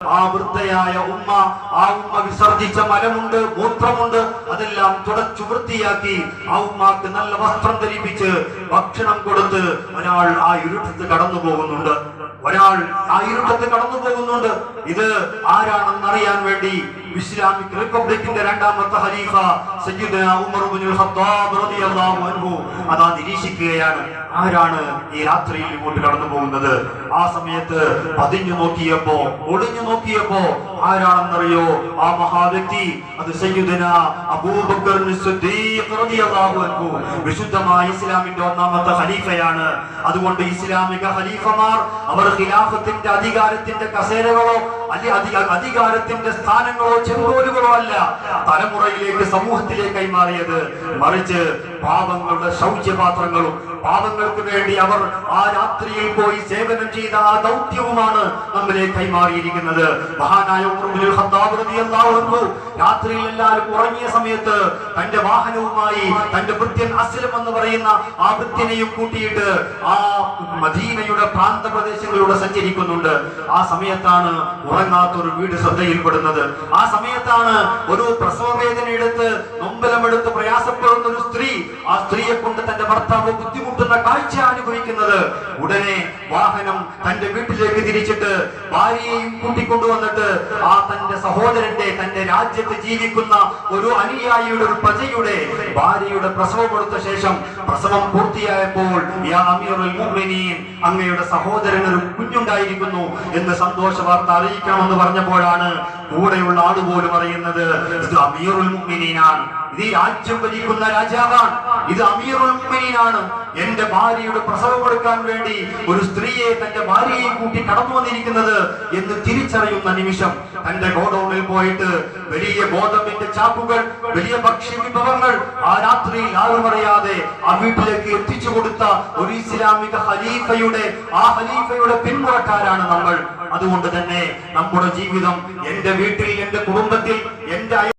ആ വൃദ്ധയായ ഉമ്മ ആ ഉമ്മ വിസർജിച്ച മലമുണ്ട് മൂത്രമുണ്ട് അതെല്ലാം തുടച്ചു വൃത്തിയാക്കി ആ ഉമ്മാക്ക് നല്ല വസ്ത്രം ധരിപ്പിച്ച് ഭക്ഷണം കൊടുത്ത് ഒരാൾ ആ ഇരുട്ടത്ത് കടന്നു പോകുന്നുണ്ട് ഒരാൾ ആ ഇരുട്ടത്ത് കടന്നു പോകുന്നുണ്ട് ഇത് ആരാണെന്ന് അറിയാൻ വേണ്ടി ഇസ്ലാമിക് റിപ്പബ്ലിക്കിന്റെ രണ്ടാമത്തെ ഹലീഫ അതാ നിരീക്ഷിക്കുകയാണ് ആരാണ് ഈ രാത്രിയിൽ ഇങ്ങോട്ട് കടന്നു പോകുന്നത് ആ സമയത്ത് പതിഞ്ഞു നോക്കിയപ്പോ ഒളിഞ്ഞു നോക്കിയപ്പോ ആരാണെന്നറിയോ? ആ മഹാവ്യക്തി അത് സയ്യുദന അബൂബക്കർ വിശുദ്ധമായ ഇസ്ലാമിന്റെ ഒന്നാമത്തെ ഖലീഫയാണ്. അതുകൊണ്ട് ഇസ്ലാമിക ഖലീഫമാർ അവർ ഖിലാഫത്തിന്റെ അധികാരത്തിന്റെ കസേരകളോ അല്ലെ അധികാരത്തിന്റെ സ്ഥാനങ്ങളോ ചെങ്കോലുകളോ അല്ല. തലമുറയിലേക്ക് സമൂഹത്തിലേക്ക് കൈമാറിയത് മറിച്ച് പാപങ്ങളുടെ ശൗച്യപാത്രങ്ങളും പാവങ്ങൾക്ക് വേണ്ടി അവർ ആ രാത്രിയിൽ പോയി സേവനം ചെയ്ത ആ ദൗത്യവുമാണ് നമ്മളെ കൈമാറിയിരിക്കുന്നത്. മഹാനായ രാത്രിയിൽ എല്ലാവരും ഉറങ്ങിയ സമയത്ത് തന്റെ വാഹനവുമായി തന്റെ വൃത്യൻ അസ്ലം എന്ന് പറയുന്ന ആ വൃത്യനെയും കൂട്ടിയിട്ട് ആ മദീനയുടെ പ്രാന്ത പ്രദേശങ്ങളിലൂടെ സഞ്ചരിക്കുന്നുണ്ട്. ആ സമയത്താണ് ഉറങ്ങാത്ത ഒരു വീട് ശ്രദ്ധയിൽപ്പെടുന്നത്. ആ സമയത്താണ് ഒരു പ്രസവ വേദന എടുത്ത് നൊമ്പലമെടുത്ത് പ്രയാസപ്പെടുന്ന ഒരു സ്ത്രീ ആ സ്ത്രീയെ കൊണ്ട് തന്റെ ഭർത്താവ് ബുദ്ധിമുട്ടുന്ന കാഴ്ച അനുഭവിക്കുന്നത്. ഉടനെ വാഹനം തന്റെ വീട്ടിലേക്ക് തിരിച്ചിട്ട് ഭാര്യയെയും കൂട്ടിക്കൊണ്ടുവന്നിട്ട് ആ തന്റെ സഹോദരന്റെ തന്റെ രാജ്യത്ത് ജീവിക്കുന്ന ഒരു അനുയായിയുടെ ഒരു പ്രജയുടെ ഭാര്യയുടെ പ്രസവം കൊടുത്ത ശേഷം പ്രസവം പൂർത്തിയായപ്പോൾ അങ്ങയുടെ സഹോദരൻ ഒരു കുഞ്ഞുണ്ടായിരിക്കുന്നു എന്ന് സന്തോഷ വാർത്ത അറിയിക്കണമെന്ന് പറഞ്ഞപ്പോഴാണ് കൂടെയുള്ള ആളുപോലും അറിയുന്നത്. ഇത് അമീറുൽ മുഅ്മിനീനാണ്. ഇത് ഈ രാജ്യം ഭരിക്കുന്ന രാജാവാണ്. ഇത് അമീറുൽ മുഅ്മിനീനാണ്. എന്റെ ഭാര്യയുടെ പ്രസവം കൊടുക്കാൻ വേണ്ടി ഒരു സ്ത്രീയെ തന്റെ ഭാര്യയെ കൂട്ടി കടന്നു വന്നിരിക്കുന്നത് എന്ന് തിരിച്ചറിയുന്ന നിമിഷം തന്റെ ഗോഡൌണിൽ പോയിട്ട് വലിയ ഗോതമ്പിന്റെ ചാക്കുകൾ വലിയ ഭക്ഷ്യ വിഭവങ്ങൾ ആ രാത്രിയിൽ ആരും അറിയാതെ ആ വീട്ടിലേക്ക് എത്തിച്ചു കൊടുത്ത ഒരു ഇസ്ലാമിക ഖലീഫയുടെ ആ ഖലീഫയുടെ പിന്മുറക്കാരാണ് നമ്മൾ. അതുകൊണ്ട് തന്നെ നമ്മുടെ ജീവിതം എന്റെ വീട്ടിൽ എന്റെ കുടുംബത്തിൽ എന്റെ